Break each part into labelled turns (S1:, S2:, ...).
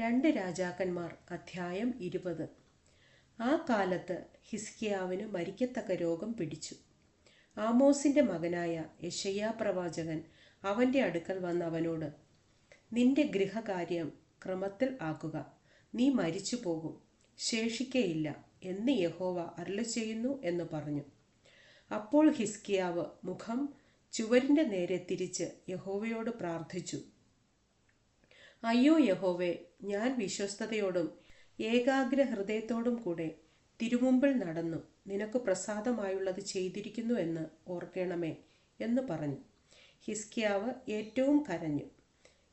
S1: രണ്ട് രാജാക്കന്മാർ അധ്യായം ഇരുപത്. ആ കാലത്ത് ഹിസ്കിയാവിന് മരിക്കത്തക്ക രോഗം പിടിച്ചു. ആമോസിന്റെ മകനായ യശയ്യാ പ്രവാചകൻ അവന്റെ അടുക്കൽ വന്ന് അവനോട് നിന്റെ ഗൃഹകാര്യം ക്രമത്തിൽ ആക്കുക. നീ മരിച്ചു പോകും. ശേഷിക്കയില്ല. എന്ന് യഹോവ അരുളി ചെയ്യുന്നു എന്ന് പറഞ്ഞു. അപ്പോൾ ഹിസ്കിയാവ് മുഖം ചുവരിന്റെ നേരെ തിരിച്ച് യഹോവയോട് പ്രാർത്ഥിച്ചു. അയ്യോ യഹോവേ ഞാൻ വിശ്വസ്തയോടും ഏകാഗ്ര ഹൃദയത്തോടും കൂടെ തിരുമുമ്പിൽ നടന്നു. നിനക്ക് പ്രസാദമായുള്ളത് ചെയ്തിരിക്കുന്നു എന്ന് ഓർക്കണമേ എന്ന് പറഞ്ഞു. ഹിസ്കിയാവ് ഏറ്റവും കരഞ്ഞു.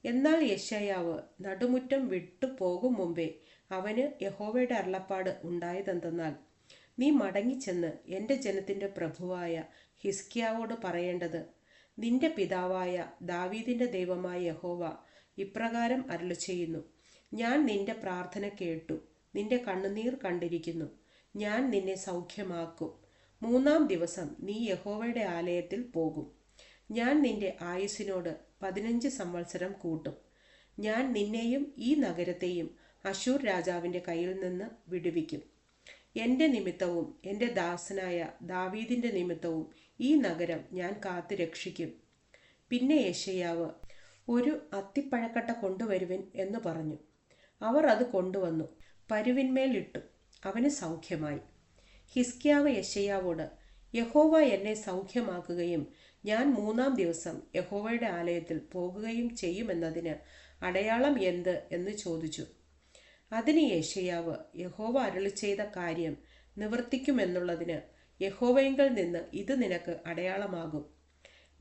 S1: എന്നാൽ യശയാവ് നടുമുറ്റം വിട്ടു പോകും മുമ്പേ അവന് യഹോവയുടെ അരുളപ്പാട് ഉണ്ടായതെന്തെന്നാൽ നീ മടങ്ങിച്ചെന്ന് എന്റെ ജനത്തിന്റെ പ്രഭുവായ ഹിസ്കിയാവോട് പറയേണ്ടത് നിന്റെ പിതാവായ ദാവീദിന്റെ ദൈവമായ യഹോവ ഇപ്രകാരം അരുളി ചെയ്യുന്നു. ഞാൻ നിന്റെ പ്രാർത്ഥന കേട്ടു. നിന്റെ കണ്ണുനീർ കണ്ടിരിക്കുന്നു. ഞാൻ നിന്നെ സൗഖ്യമാക്കും. മൂന്നാം ദിവസം നീ യഹോവയുടെ ആലയത്തിൽ പോകും. ഞാൻ നിന്റെ ആയുസിനോട് പതിനഞ്ച് സംവത്സരം കൂട്ടും. ഞാൻ നിന്നെയും ഈ നഗരത്തെയും അശൂർ രാജാവിന്റെ കയ്യിൽ നിന്ന് വിടുവിക്കും. എന്റെ നിമിത്തവും എന്റെ ദാസനായ ദാവീദിന്റെ നിമിത്തവും ഈ നഗരം ഞാൻ കാത്തു രക്ഷിക്കും പിന്നെ യശയാവ് ഒരു അത്തിപ്പഴക്കട്ട കൊണ്ടുവരുവിൻ എന്ന് പറഞ്ഞു. അവർ അത് കൊണ്ടുവന്നു. പരുവിന്മേലിട്ടു. അവന് സൗഖ്യമായി. ഹിസ്കിയാവ് യശയ്യാവോട് യഹോവ എന്നെ സൗഖ്യമാക്കുകയും ഞാൻ മൂന്നാം ദിവസം യഹോവയുടെ ആലയത്തിൽ പോകുകയും ചെയ്യുമെന്നതിന് അടയാളം എന്ത്? എന്ന് ചോദിച്ചു. അതിന് യേശയാവ് യഹോവ അരുളി ചെയ്ത കാര്യം നിവർത്തിക്കുമെന്നുള്ളതിന് യഹോവയെങ്കിൽ നിന്ന് ഇത് നിനക്ക് അടയാളമാകും.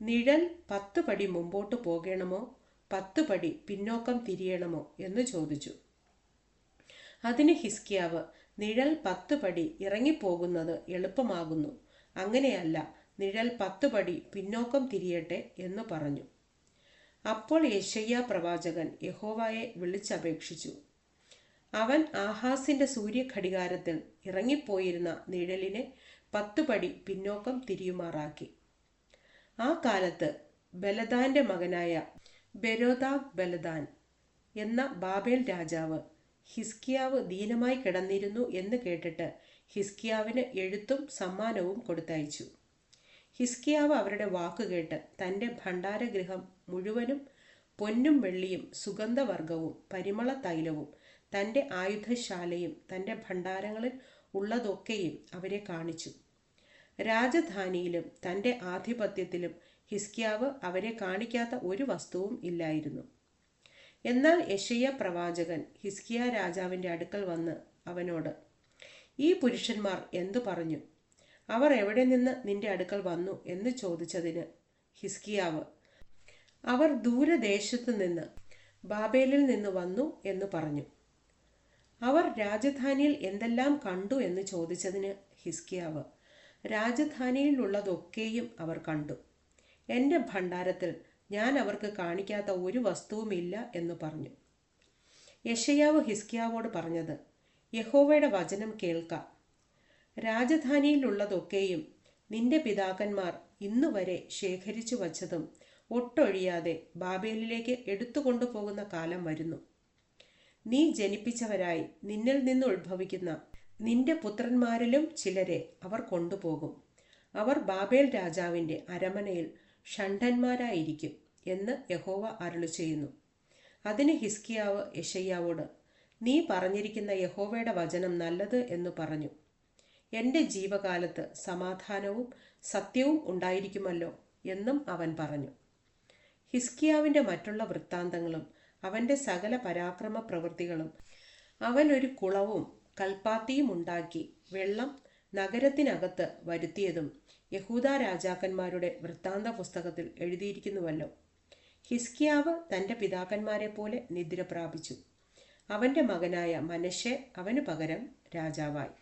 S1: നിഴൽ പത്ത് പടി മുമ്പോട്ട് പോകണമോ? പത്ത് പടി പിന്നോക്കം തിരിയണമോ എന്ന് ചോദിച്ചു. അതിന് ഹിസ്കിയാവ് നിഴൽ പത്ത് പടി ഇറങ്ങിപ്പോകുന്നത് എളുപ്പമാകുന്നു. അങ്ങനെയല്ല നിഴൽ പത്ത് പടി പിന്നോക്കം തിരിയട്ടെ എന്ന് പറഞ്ഞു. അപ്പോൾ യശയ്യ പ്രവാചകൻ യഹോവയെ വിളിച്ചപേക്ഷിച്ചു. അവൻ ആഹാസിന്റെ സൂര്യഘടികാരത്തിൽ ഇറങ്ങിപ്പോയിരുന്ന നിഴലിനെ പത്ത് പടി പിന്നോക്കം തിരിയുമാറാക്കി. ആ കാലത്ത് ബലദാന്റെ മകനായ ബെരോദാഗ് ബലദാൻ എന്ന ബാബേൽ രാജാവ് ഹിസ്കിയാവ് ദീനമായി കിടന്നിരുന്നു എന്ന് കേട്ടിട്ട് ഹിസ്കിയാവിന് എഴുത്തും സമ്മാനവും കൊടുത്തയച്ചു. ഹിസ്കിയാവ് അവരുടെ വാക്കുകേട്ട് തന്റെ ഭണ്ഡാരഗൃഹം മുഴുവനും പൊന്നും വെള്ളിയും സുഗന്ധവർഗവും പരിമള തൈലവും തന്റെ ആയുധശാലയും തന്റെ ഭണ്ഡാരങ്ങളിൽ ഉള്ളതൊക്കെയും അവരെ കാണിച്ചു. രാജധാനിയിലും തന്റെ ആധിപത്യത്തിലും ഹിസ്കിയാവ് അവരെ കാണിക്കാത്ത ഒരു വസ്തുവും ഇല്ലായിരുന്നു. എന്നാൽ യഷയ്യ പ്രവാചകൻ ഹിസ്കിയ രാജാവിന്റെ അടുക്കൽ വന്ന് അവനോട് ഈ പുരുഷന്മാർ എന്തു പറഞ്ഞു? അവർ എവിടെ നിന്ന് നിന്റെ അടുക്കൽ വന്നു എന്ന് ചോദിച്ചതിന് ഹിസ്കിയാവ് അവർ ദൂരദേശത്തു നിന്ന് ബാബേലിൽ നിന്ന് വന്നു എന്ന് പറഞ്ഞു. അവർ രാജധാനിയിൽ എന്തെല്ലാം കണ്ടു എന്ന് ചോദിച്ചതിന് ഹിസ്കിയാവ് രാജധാനിയിലുള്ളതൊക്കെയും അവർ കണ്ടു. എന്റെ ഭണ്ഡാരത്തിൽ ഞാൻ അവർക്ക് കാണിക്കാത്ത ഒരു വസ്തുവുമില്ല എന്ന് പറഞ്ഞു. യഷയാവ് ഹിസ്കിയാവോട് പറഞ്ഞത് യഹോവയുടെ വചനം കേൾക്ക. രാജധാനിയിലുള്ളതൊക്കെയും നിന്റെ പിതാക്കന്മാർ ഇന്നുവരെ ശേഖരിച്ചു വച്ചതും ഒട്ടൊഴിയാതെ ബാബേലിലേക്ക് എടുത്തുകൊണ്ടു പോകുന്ന കാലം വരുന്നു. നീ ജനിപ്പിച്ചവരായി നിന്നിൽ നിന്ന് ഉത്ഭവിക്കുന്ന നിന്റെ പുത്രന്മാരിലും ചിലരെ അവർ കൊണ്ടുപോകും. അവർ ബാബേൽ രാജാവിന്റെ അരമനയിൽ ഷണ്ഡന്മാരായിരിക്കും എന്ന് യഹോവ അരുളി ചെയ്യുന്നു. അതിന് ഹിസ്കിയാവ് യഷയ്യാവോട് നീ പറഞ്ഞിരിക്കുന്ന യഹോവയുടെ വചനം നല്ലത് എന്ന് പറഞ്ഞു. എന്റെ ജീവകാലത്ത് സമാധാനവും സത്യവും ഉണ്ടായിരിക്കുമല്ലോ എന്നും അവൻ പറഞ്ഞു. ഹിസ്കിയാവിന്റെ മറ്റുള്ള വൃത്താന്തങ്ങളും അവന്റെ സകല പരാക്രമ പ്രവൃത്തികളും അവൻ ഒരു കുളവും കൽപ്പാത്തിയും ഉണ്ടാക്കി വെള്ളം നഗരത്തിനകത്ത് വരുത്തിയതും യഹൂദ രാജാക്കന്മാരുടെ വൃത്താന്ത പുസ്തകത്തിൽ എഴുതിയിരിക്കുന്നുവല്ലോ. ഹിസ്കിയാവ് തന്റെ പിതാക്കന്മാരെ പോലെ നിദ്ര പ്രാപിച്ചു. അവന്റെ മകനായ മനഷെ അവന് പകരം രാജാവായി.